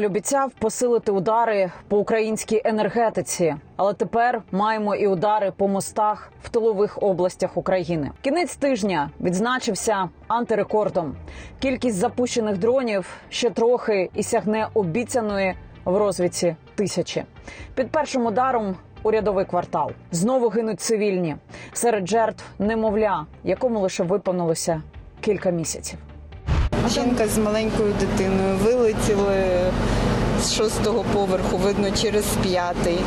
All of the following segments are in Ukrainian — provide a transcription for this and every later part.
Кремль обіцяв посилити удари по українській енергетиці, але тепер маємо і удари по мостах в тилових областях України. Кінець тижня відзначився антирекордом. Кількість запущених дронів ще трохи і сягне обіцяної в розвідці тисячі. Під першим ударом урядовий квартал знову гинуть цивільні серед жертв немовля, якому лише виповнилося кілька місяців. Жінка з маленькою дитиною вилетіли з шостого поверху, видно, через п'ятий.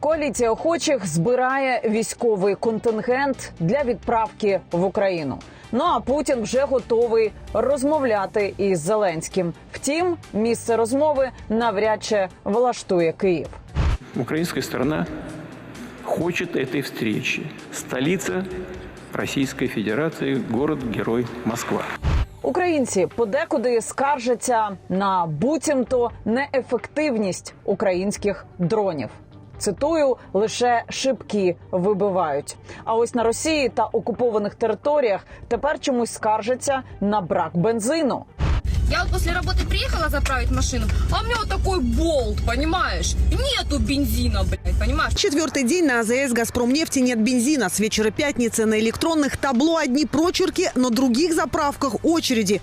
Коаліція охочих збирає військовий контингент для відправки в Україну. Ну а Путін вже готовий розмовляти із Зеленським. Втім, місце розмови навряд чи влаштує Київ. Украинская сторона хочет этой встречи. Столица Российской Федерации, город-герой Москва. Українці подекуди скаржаться на буцімто неефективність українських дронів. Цитую, лише шибки вибивають. А ось на Росії та окупованих територіях тепер чомусь скаржаться на брак бензину. Я вот после работы приехала заправить машину, а у меня вот такой болт, понимаешь? Нету бензина, блядь, понимаешь? Четвертый день на АЗС «Газпромнефти» нет бензина. С вечера пятницы на электронных табло одни прочерки, на других заправках очереди.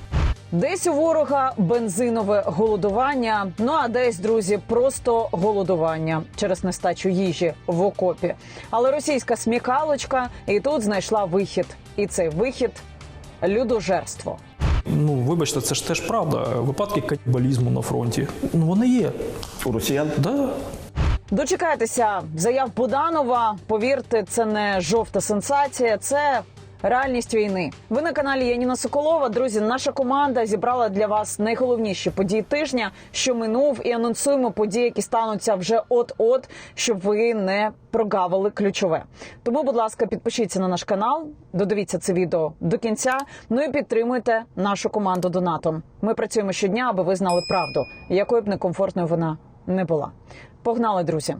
Десь у ворога бензинове голодування. Ну а десь, друзі, просто голодування через нестачу їжі в окопі. Але російська смікалочка і тут знайшла вихід. І цей вихід людожерство. Ну, вибачте, це ж теж правда. Випадки канібалізму на фронті. Ну, вони є. У росіян Да. Дочекайтеся заяв Буданова. Повірте, це не жовта сенсація, це. Реальність війни. Ви на каналі Яніна Соколова. Друзі, наша команда зібрала для вас найголовніші події тижня, що минув, і анонсуємо події, які стануться вже от-от, щоб ви не прогавили ключове. Тому, будь ласка, підпишіться на наш канал, додивіться це відео до кінця. Ну і підтримуйте нашу команду донатом. Ми працюємо щодня, аби ви знали правду, якою б некомфортною вона не була. Погнали, друзі.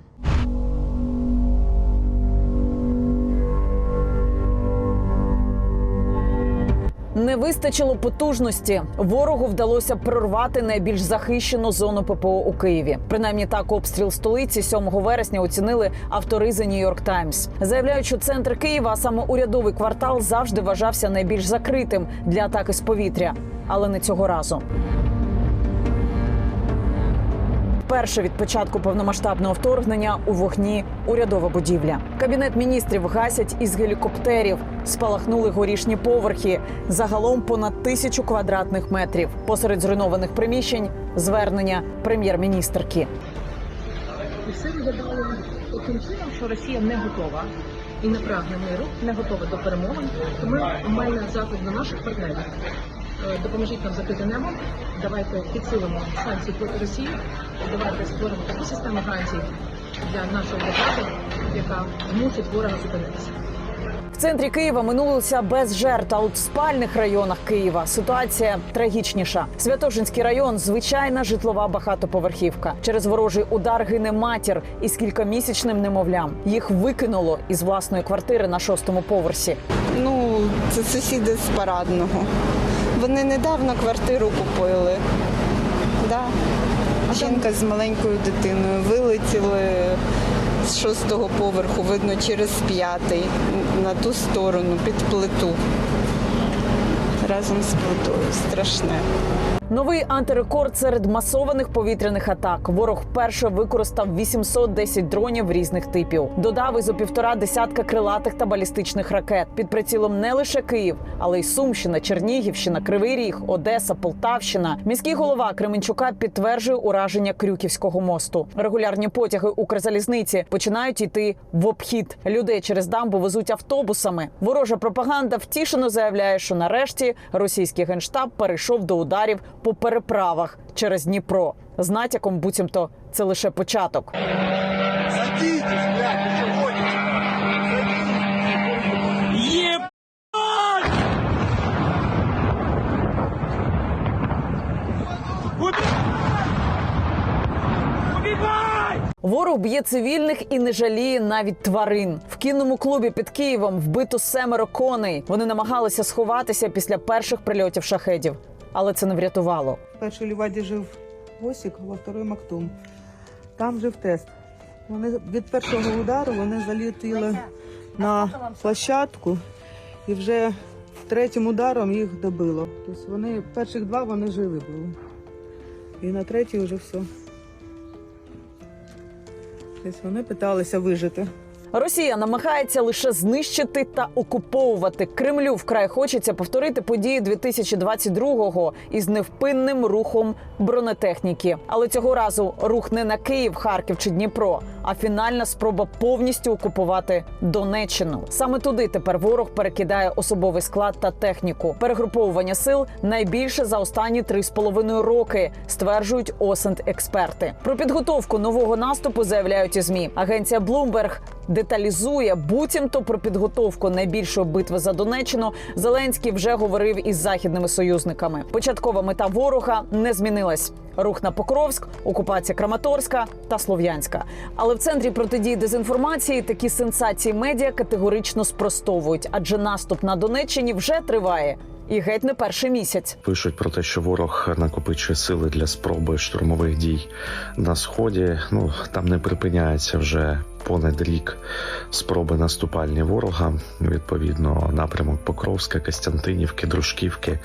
Не вистачило потужності. Ворогу вдалося прорвати найбільш захищену зону ППО у Києві. Принаймні так обстріл столиці 7 вересня оцінили автори The New York Times. Заявляють, що центр Києва, а саме урядовий квартал, завжди вважався найбільш закритим для атаки з повітря, але не цього разу. Вперше від початку повномасштабного вторгнення у вогні урядова будівля. Кабінет міністрів гасять із гелікоптерів. Спалахнули горішні поверхи. Загалом понад тисячу квадратних метрів. Посеред зруйнованих приміщень звернення прем'єр-міністрки. Все виглядало таким чином, що Росія не готова і не прагне миру, не готова до перемовин. Тому маємо заклик до наших партнерів. Е, Допоможіть нам закрити небо. Давайте підсилимо санкції проти Росії. Давайте створимо таку систему гарантій для нашої держави, яка змусить ворога зупинитися. В центрі Києва минулося без жертв. А от в спальних районах Києва ситуація трагічніша. Святошинський район звичайна житлова багатоповерхівка. Через ворожий удар гине матір із кількомісячним немовлям. Їх викинуло із власної квартири на шостому поверсі. Ну, це сусіди з парадного. Вони недавно квартиру купили. Да. Жінка з маленькою дитиною вилетіли з шостого поверху, видно, через п'ятий на ту сторону, під плиту. Разом з плитою. Страшне. Новий антирекорд серед масованих повітряних атак. Ворог вперше використав 810 дронів різних типів. Додав із у півтора десятка крилатих та балістичних ракет. Під прицілом не лише Київ, але й Сумщина, Чернігівщина, Кривий Ріг, Одеса, Полтавщина. Міський голова Кременчука підтверджує ураження Крюківського мосту. Регулярні потяги Укрзалізниці починають йти в обхід. Людей через дамбу везуть автобусами. Ворожа пропаганда втішено заявляє, що нарешті російський генштаб перейшов до ударів по переправах через Дніпро. З натяком буцімто це лише початок. Ворог б'є цивільних і не жаліє навіть тварин. В кінному клубі під Києвом вбито семеро коней. Вони намагалися сховатися після перших прильотів шахедів, але це не врятувало. В першій ліваді жив Осік во второй Мактум. Там жив тест. Вони від першого удару вони залітіли на площадку і вже третім ударом їх добило. Тобто вони перших два вони живі були. І на третій вже все. Тобто вони питалися вижити. Росія намагається лише знищити та окуповувати. Кремлю вкрай хочеться повторити події 2022-го із невпинним рухом бронетехніки. Але цього разу рух не на Київ, Харків чи Дніпро, а фінальна спроба повністю окупувати Донеччину. Саме туди тепер ворог перекидає особовий склад та техніку. Перегруповування сил найбільше за останні три з половиною роки, стверджують осент експерти. Про підготовку нового наступу заявляють і змі. Агенція Bloomberg деталізує буцімто про підготовку найбільшої битви за Донеччину. Зеленський вже говорив із західними союзниками. Початкова мета ворога не змінилась: рух на Покровськ, окупація Краматорська та Слов'янська. Але в центрі протидії дезінформації такі сенсації медіа категорично спростовують, адже наступ на Донеччині вже триває. І геть не перший місяць. Пишуть про те, що ворог накопичує сили для спроби штурмових дій на сході. Ну там не припиняється вже понад рік спроби наступальні ворога. Відповідно, напрямок Покровська, Костянтинівки, Дружківки.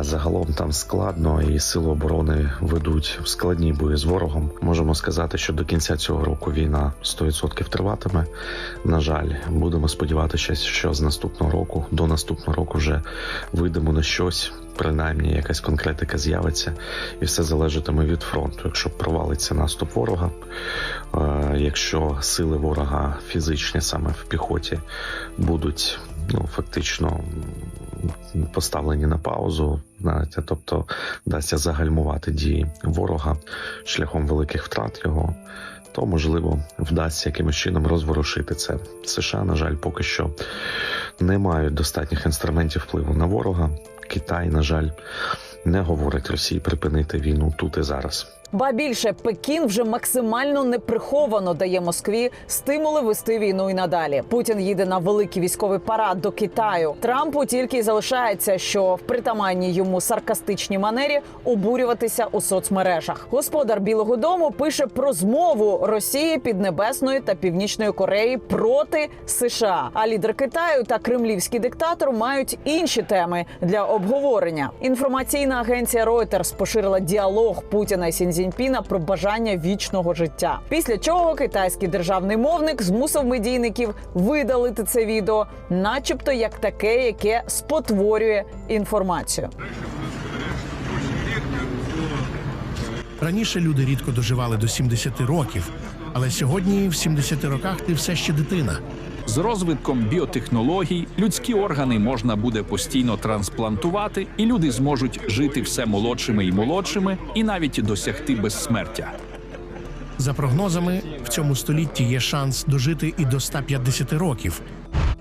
Загалом там складно і сили оборони ведуть складні бої з ворогом. Можемо сказати, що до кінця цього року війна 100% триватиме. На жаль, будемо сподіватися, що з наступного року до наступного року вже вийдемо на щось. Принаймні, якась конкретика з'явиться, і все залежатиме від фронту. Якщо провалиться наступ ворога, е, якщо сили ворога фізичні саме в піхоті будуть ну фактично поставлені на паузу, знаєте, тобто вдасться загальмувати дії ворога шляхом великих втрат його. То можливо вдасться якимось чином розворушити це. США, на жаль, поки що не мають достатніх інструментів впливу на ворога. Китай, на жаль, не говорить Росії припинити війну тут і зараз. Ба більше Пекін вже максимально неприховано дає Москві стимули вести війну і надалі. Путін їде на великий військовий парад до Китаю. Трампу тільки й залишається, що в притаманній йому саркастичній манері обурюватися у соцмережах. Господар Білого Дому пише про змову Росії, Піднебесної та Північної Кореї проти США. А лідер Китаю та кремлівський диктатор мають інші теми для обговорення. Інформаційна агенція Reuters поширила діалог Путіна і Сінзіньпіна про бажання вічного життя. Після чого китайський державний мовник змусив медійників видалити це відео, начебто як таке, яке спотворює інформацію. Раніше люди рідко доживали до 70 років, але сьогодні, в 70 роках, ти все ще дитина. З розвитком біотехнологій людські органи можна буде постійно трансплантувати, і люди зможуть жити все молодшими і молодшими, і навіть досягти безсмертя. За прогнозами, в цьому столітті є шанс дожити і до 150 років.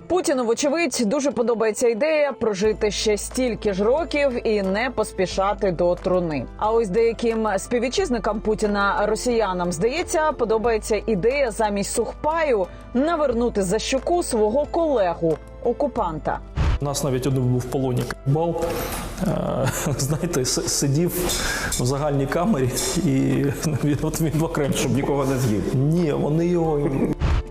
Путіну, вочевидь, дуже подобається ідея прожити ще стільки ж років і не поспішати до труни. А ось деяким співвітчизникам Путіна росіянам здається, подобається ідея замість сухпаю навернути за щоку свого колегу окупанта. У нас навіть один був в полоні бал. Знаєте, с- сидів в загальній камері і він, от він окремо, щоб нікого не з'їв. Ні, вони його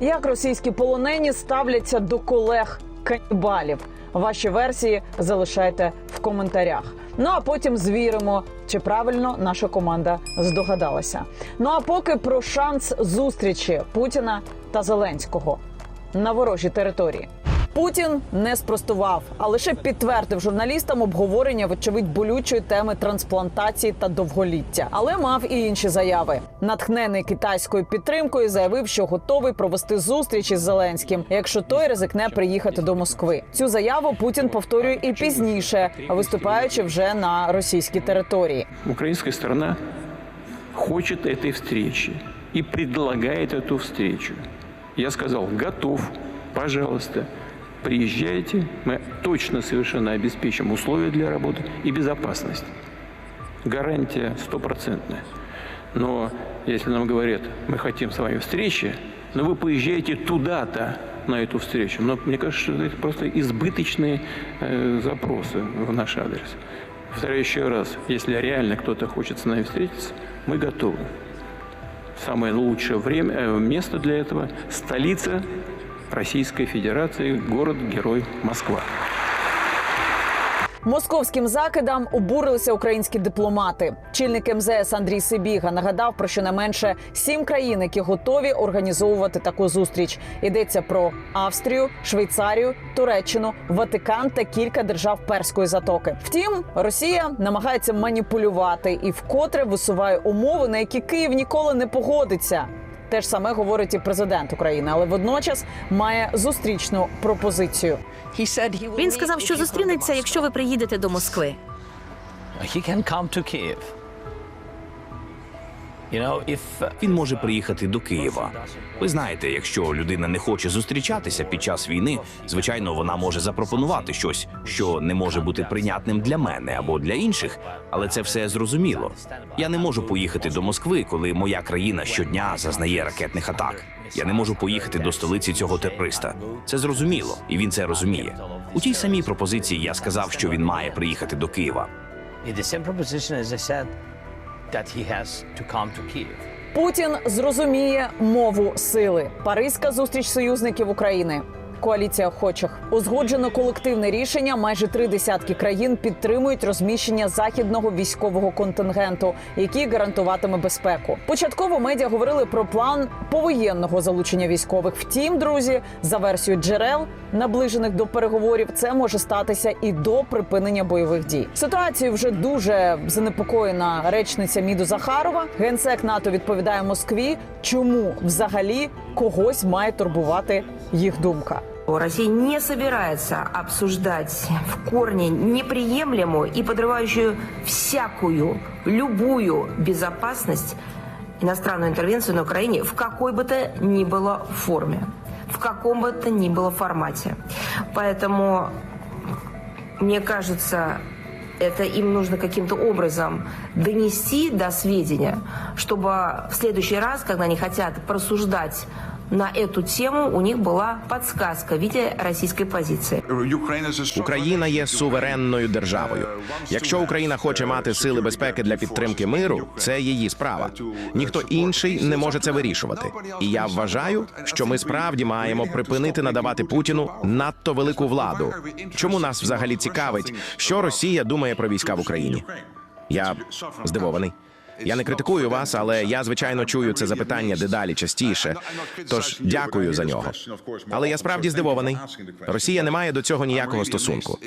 Як російські полонені ставляться до колег канібалів? Ваші версії залишайте в коментарях. Ну а потім звіримо, чи правильно наша команда здогадалася. Ну а поки про шанс зустрічі Путіна та Зеленського на ворожій території. Путін не спростував, а лише підтвердив журналістам обговорення вочевидь болючої теми трансплантації та довголіття, але мав і інші заяви. Натхнений китайською підтримкою заявив, що готовий провести зустріч із Зеленським, якщо той ризикне приїхати до Москви. Цю заяву Путін повторює і пізніше, виступаючи вже на російській території. Украинская сторона хочет этой встречи и предлагает эту встречу. Я сказал, готов, пожалуйста, приезжайте, мы точно совершенно обеспечим условия для работы и безопасность. Гарантия стопроцентная. Но если нам говорят, мы хотим с вами встречи, но вы поезжаете туда-то, на эту встречу. Но мне кажется, что это просто избыточные э, запросы в наш адрес. Повторяю еще раз, если реально кто-то хочет с нами встретиться, мы готовы. Самое лучшее время, э, место для этого – столица Российской Федерации, город-герой Москва. Московським закидам обурилися українські дипломати. Чільник МЗС Андрій Сибіга нагадав про щонайменше сім країн, які готові організовувати таку зустріч. Йдеться про Австрію, Швейцарію, Туреччину, Ватикан та кілька держав Перської затоки. Втім, Росія намагається маніпулювати і вкотре висуває умови, на які Київ ніколи не погодиться. Те ж саме говорить і президент України, але водночас має зустрічну пропозицію. Він сказав, що зустрінеться, якщо ви приїдете до Москви. He can come to Kiev. Він може приїхати до Києва. Ви знаєте, якщо людина не хоче зустрічатися під час війни, звичайно, вона може запропонувати щось, що не може бути прийнятним для мене або для інших, але це все зрозуміло. Я не можу поїхати до Москви, коли моя країна щодня зазнає ракетних атак. Я не можу поїхати до столиці цього терориста. Це зрозуміло, і він це розуміє. У тій самій пропозиції я сказав, що він має приїхати до Києва. That he has to come to Kyiv. Путін зрозуміє мову сили. Паризька зустріч союзників України. Коаліція охочих узгоджено колективне рішення. Майже три десятки країн підтримують розміщення західного військового контингенту, який гарантуватиме безпеку. Початково медіа говорили про план повоєнного залучення військових. Втім, друзі, за версією джерел, наближених до переговорів, це може статися і до припинення бойових дій. Ситуацію вже дуже занепокоєна речниця Міду Захарова. Генсек НАТО відповідає Москві, чому взагалі когось має турбувати їх думка. Россия не собирается обсуждать в корне неприемлемую и подрывающую всякую, любую безопасность иностранную интервенцию на Украине в какой бы то ни было форме, в каком бы то ни было формате. Поэтому, мне кажется, это им нужно каким-то образом донести до сведения, чтобы в следующий раз, когда они хотят просуждать на эту тему, у них была подсказка в виде российской позиции. Україна є суверенною державою. Якщо Україна хоче мати сили безпеки для підтримки миру, це її справа. Ніхто інший не може це вирішувати. І я вважаю, що ми справді маємо припинити надавати Путіну надто велику владу. Чому нас взагалі цікавить, що Росія думає про війська в Україні? Я здивований. Я не критикую вас, але я звичайно чую це запитання дедалі частіше. Тож дякую за нього. Але я справді здивований. Росія не має до цього ніякого стосунку.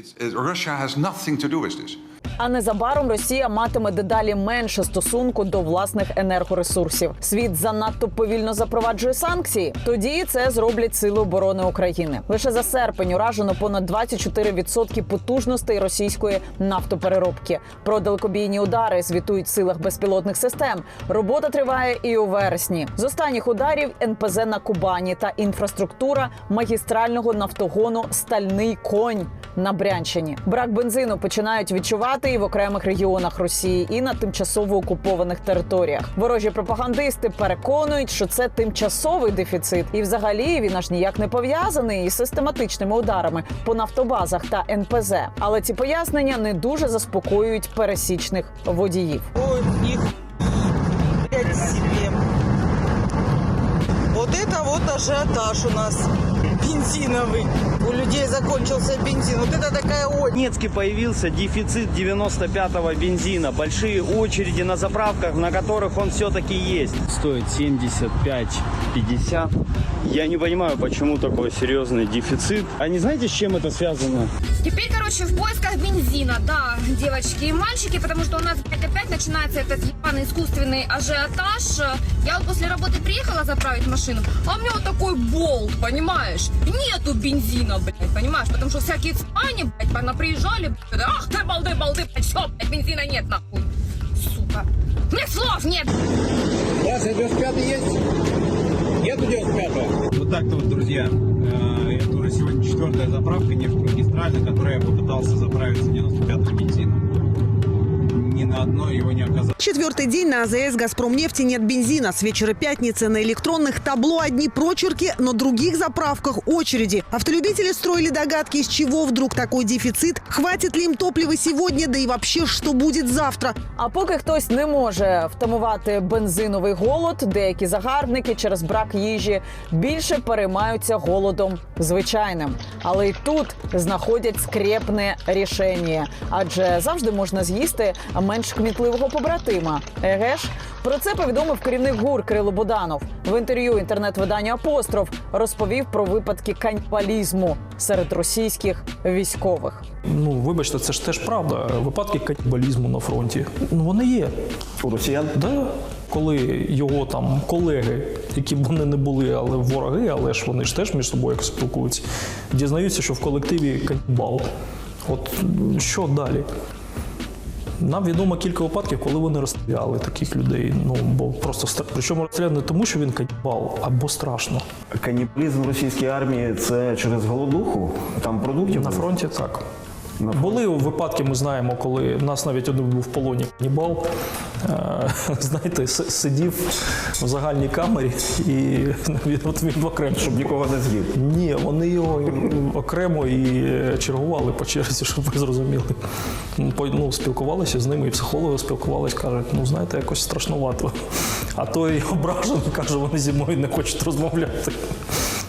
А незабаром Росія матиме дедалі менше стосунку до власних енергоресурсів. Світ занадто повільно запроваджує санкції. Тоді це зроблять сили оборони України. Лише за серпень уражено понад 24% потужностей російської нафтопереробки. Про далекобійні удари звітують силах безпілотних систем. Робота триває і у вересні. З останніх ударів НПЗ на Кубані та інфраструктура магістрального нафтогону Стальний конь на Брянщині. Брак бензину починають відчувати і в окремих регіонах Росії, і на тимчасово окупованих територіях. Ворожі пропагандисти переконують, що це тимчасовий дефіцит, і взагалі він аж ніяк не пов'язаний із систематичними ударами по нафтобазах та НПЗ. Але ці пояснення не дуже заспокоюють пересічних водіїв. Их блядь, себе. Вот это вот ажиотаж у нас бензиновый. У людей закончился бензин. Вот это такая очередь. В Донецке появился дефицит 95-го бензина. Большие очереди на заправках, на которых он все-таки есть. Стоит 75-50. Я не понимаю, почему такой серьезный дефицит. А не знаете, с чем это связано? Теперь, короче, в поисках бензина, да, девочки и мальчики, потому что у нас блядь, опять начинается этот ебаный искусственный ажиотаж. Я вот после работы приехала заправить машину, а у меня вот такой болт, понимаешь? Нету бензина, блядь, понимаешь? Потому что всякие цыгане, блядь, понаприезжали, блядь, ах ты балды, балды, блядь, все, блядь, бензина нет, нахуй. Сука. Мне слов нет. Здравствуйте, 95 есть? Нету 95 Вот так-то вот, друзья. Э, Это уже сегодня четвертая заправка нефтемагистральная, которой я попытался заправиться 95-м бензином. Ни на одной его не оказалось. Четвертый день на АЗС «Газпромнефти» нет бензина. С вечера пятницы на электронных табло одни прочерки, на других заправках очереди. Автолюбители строили догадки, из чего вдруг такой дефицит, хватит ли им топлива сегодня, да и вообще, что будет завтра. А поки хтось не може втамувати бензиновий голод, деякі загарбники через брак їжі більше переймаються голодом звичайним. Але й тут знаходять скрепне рішення, адже завжди можна з'їсти менш кмітливого побратима. Еге ж, про це повідомив керівник ГУР Кирило Буданов. В інтерв'ю інтернет-виданню Апостроф розповів про випадки канібалізму серед російських військових. Ну, вибачте, це ж теж правда. Випадки канібалізму на фронті. Ну, вони є. У росіян? Да. Коли його там колеги, які б вони не були, але вороги, але ж вони ж теж між собою якось спілкуються, дізнаються, що в колективі канібал. От що далі? Нам відомо кілька випадків, коли вони розстріляли таких людей. Ну бо просто стр... причому розстріляли не тому, що він канібал, або страшно. Канібалізм в російській армії це через голодуху? Там продуктів На фронті так. на Були випадки, ми знаємо, коли в нас навіть один був в полоні канібал. Е, Знаєте, сидів в загальній камері і він, от він окремо, щоб нікого не з'їв. Ні, вони його окремо і чергували по черзі, щоб ви зрозуміли. Ну, Ну, спілкувалися з ними, і психологи спілкувалися, кажуть, ну знаєте, якось страшнувато. А той ображений каже, вони зі мною не хочуть розмовляти.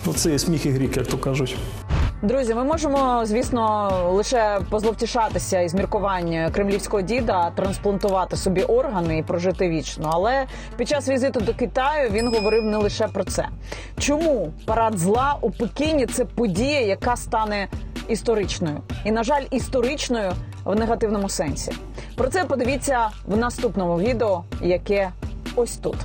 Ну, це сміх і грік, як то кажуть. Друзі, ми можемо, звісно, лише позловтішатися із міркувань кремлівського діда, трансплантувати собі органи і прожити вічно. Але під час візиту до Китаю він говорив не лише про це. Чому парад зла у Пекіні це подія, яка стане історичною, і на жаль, історичною в негативному сенсі. Про це подивіться в наступному відео, яке ось тут.